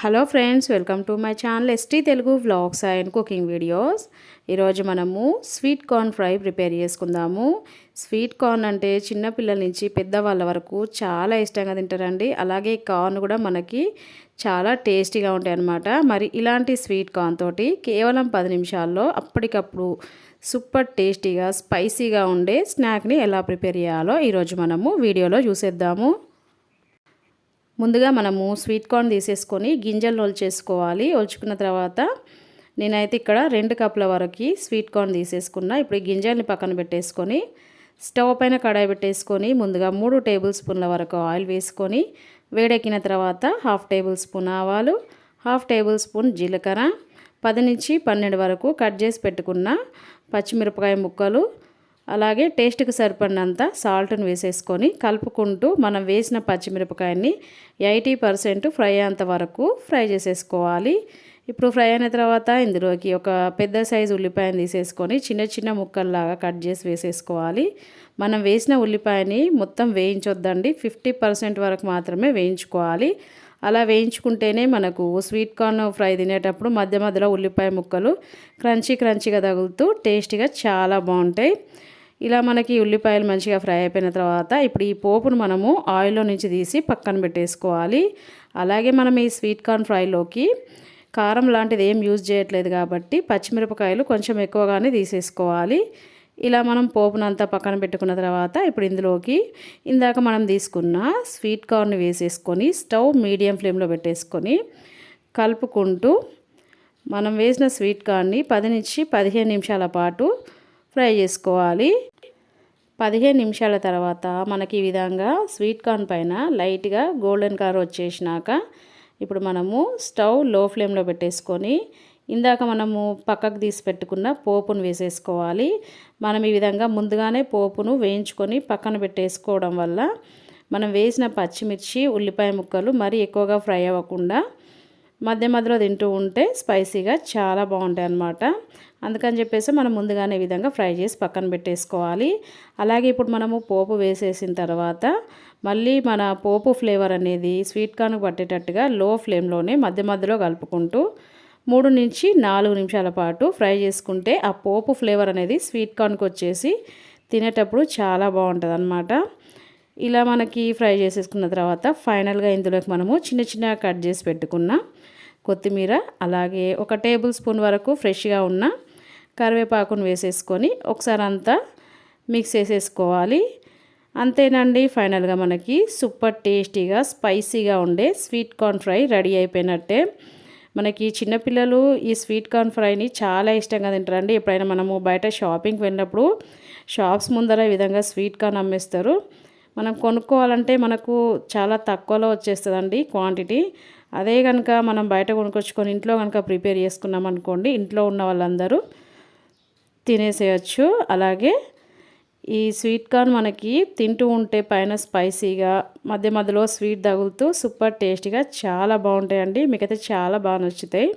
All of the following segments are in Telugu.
Hello friends welcome to my channel ST Telugu vlogs and cooking videos ఈరోజు మనము స్వీట్ కార్న్ ఫ్రై ప్రిపేర్ చేసుకుందాము. స్వీట్ కార్న్ అంటే చిన్నపిల్లల నుంచి పెద్దవాళ్ళ వరకు చాలా ఇష్టంగా తింటారండి. అలాగే కార్న్ కూడా మనకి చాలా టేస్టీగా ఉంటాయి అన్నమాట. మరి ఇలాంటి స్వీట్ కార్న్ తోటి కేవలం పది నిమిషాల్లో అప్పటికప్పుడు సూపర్ టేస్టీగా స్పైసీగా ఉండే స్నాక్ని ఎలా ప్రిపేర్ చేయాలో ఈరోజు మనము వీడియోలో చూసేద్దాము. ముందుగా మనము స్వీట్ కార్న్ తీసేసుకొని గింజలు ఒలిచేసుకోవాలి. ఒలుచుకున్న తర్వాత నేనైతే ఇక్కడ రెండు కప్పుల వరకు స్వీట్ కార్న్ తీసేసుకున్నా. ఇప్పుడు ఈ గింజల్ని పక్కన పెట్టేసుకొని స్టవ్ పైన కడాయి పెట్టేసుకొని ముందుగా మూడు టేబుల్ స్పూన్ల వరకు ఆయిల్ వేసుకొని వేడెక్కిన తర్వాత హాఫ్ టేబుల్ స్పూన్ ఆవాలు హాఫ్ టేబుల్ స్పూన్ జీలకర్ర పది నుంచి పన్నెండు వరకు కట్ చేసి పెట్టుకున్న పచ్చిమిరపకాయ ముక్కలు అలాగే టేస్ట్కి సరిపడినంత సాల్ట్ని వేసేసుకొని కలుపుకుంటూ మనం వేసిన పచ్చిమిరపకాయని ఎయిటీ పర్సెంట్ ఫ్రై అయ్యేంత వరకు ఫ్రై చేసేసుకోవాలి. ఇప్పుడు ఫ్రై అయిన తర్వాత ఇందులోకి ఒక పెద్ద సైజు ఉల్లిపాయని తీసేసుకొని చిన్న చిన్న ముక్కల్లాగా కట్ చేసి వేసేసుకోవాలి. మనం వేసిన ఉల్లిపాయని మొత్తం వేయించొద్దండి. ఫిఫ్టీ పర్సెంట్ వరకు మాత్రమే వేయించుకోవాలి. అలా వేయించుకుంటేనే మనకు స్వీట్ కార్న్ ఫ్రై తినేటప్పుడు మధ్య మధ్యలో ఉల్లిపాయ ముక్కలు క్రంచీ క్రంచీగా తగులుతూ టేస్టీగా చాలా బాగుంటాయి. ఇలా మనకి ఉల్లిపాయలు మంచిగా ఫ్రై అయిపోయిన తర్వాత ఇప్పుడు ఈ పోపును మనము ఆయిల్లో నుంచి తీసి పక్కన పెట్టేసుకోవాలి. అలాగే మనం ఈ స్వీట్ కార్న్ ఫ్రైలోకి కారం లాంటిది ఏం యూజ్ చేయట్లేదు కాబట్టి పచ్చిమిరపకాయలు కొంచెం ఎక్కువగానే తీసేసుకోవాలి. ఇలా మనం పోపునంతా పక్కన పెట్టుకున్న తర్వాత ఇప్పుడు ఇందులోకి ఇందాక మనం తీసుకున్న స్వీట్ కార్న్ వేసేసుకొని స్టవ్ మీడియం ఫ్లేమ్లో పెట్టేసుకొని కలుపుకుంటూ మనం వేసిన స్వీట్ కార్న్ని పది నుంచి పదిహేను నిమిషాల పాటు ఫ్రై చేసుకోవాలి. పదిహేను నిమిషాల తర్వాత మనకి ఈ విధంగా స్వీట్ కార్న్ పైన లైట్గా గోల్డెన్ కలర్ వచ్చేసినాక ఇప్పుడు మనము స్టవ్లో ఫ్లేమ్లో పెట్టేసుకొని ఇందాక మనము పక్కకు తీసి పెట్టుకున్న పోపును వేసేసుకోవాలి. మనం ఈ విధంగా ముందుగానే పోపును వేయించుకొని పక్కన పెట్టేసుకోవడం వల్ల మనం వేసిన పచ్చిమిర్చి ఉల్లిపాయ ముక్కలు మరీ ఎక్కువగా ఫ్రై అవ్వకుండా మధ్య మధ్యలో తింటూ ఉంటే స్పైసీగా చాలా బాగుంటాయి అన్నమాట. అందుకని చెప్పేసి మనం ముందుగానే విధంగా ఫ్రై చేసి పక్కన పెట్టేసుకోవాలి. అలాగే ఇప్పుడు మనము పోపు వేసేసిన తర్వాత మళ్ళీ మన పోపు ఫ్లేవర్ అనేది స్వీట్ కార్న్ పట్టేటట్టుగా లో ఫ్లేమ్లోనే మధ్య మధ్యలో కలుపుకుంటూ మూడు నుంచి నాలుగు నిమిషాల పాటు ఫ్రై చేసుకుంటే ఆ పోపు ఫ్లేవర్ అనేది స్వీట్ కార్న్కి వచ్చేసి తినేటప్పుడు చాలా బాగుంటుంది అన్నమాట. ఇలా మనకి ఫ్రై చేసేసుకున్న తర్వాత ఫైనల్గా ఇందులోకి మనము చిన్న చిన్న కట్ చేసి పెట్టుకున్న కొత్తిమీర అలాగే ఒక టేబుల్ స్పూన్ వరకు ఫ్రెష్గా ఉన్న కరివేపాకును వేసేసుకొని ఒకసారి అంతా మిక్స్ చేసేసుకోవాలి. అంతేనండి ఫైనల్గా మనకి సూపర్ టేస్టీగా స్పైసీగా ఉండే స్వీట్ కార్న్ ఫ్రై రెడీ అయిపోయినట్టే. మనకి చిన్నపిల్లలు ఈ స్వీట్ కార్న్ ఫ్రైని చాలా ఇష్టంగా తింటారండి. ఎప్పుడైనా మనము బయట షాపింగ్కి వెళ్ళినప్పుడు షాప్స్ ముందర ఈ విధంగా స్వీట్ కార్న్ అమ్మేస్తారు. మనం కొనుక్కోవాలంటే మనకు చాలా తక్కువలో వచ్చేస్తుందండి క్వాంటిటీ. అదే కనుక మనం బయట కొనుక్కొచ్చుకొని ఇంట్లో కనుక ప్రిపేర్ చేసుకున్నాం అనుకోండి ఇంట్లో ఉన్న వాళ్ళందరూ తినేసేయచ్చు. అలాగే ఈ స్వీట్ కార్న్ మనకి తింటూ ఉంటే పైన స్పైసీగా మధ్య మధ్యలో స్వీట్ తగులుతూ సూపర్ టేస్టీగా చాలా బాగుంటాయండి. మీకైతే చాలా బాగా నచ్చుతాయి.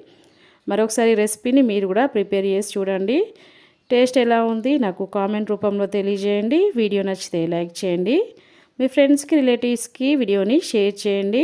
మరొకసారి రెసిపీని మీరు కూడా ప్రిపేర్ చేసి చూడండి. టేస్ట్ ఎలా ఉంది నాకు కామెంట్ రూపంలో తెలియజేయండి. వీడియో నచ్చితే లైక్ చేయండి. మీ ఫ్రెండ్స్కి రిలేటివ్స్కి వీడియోని షేర్ చేయండి.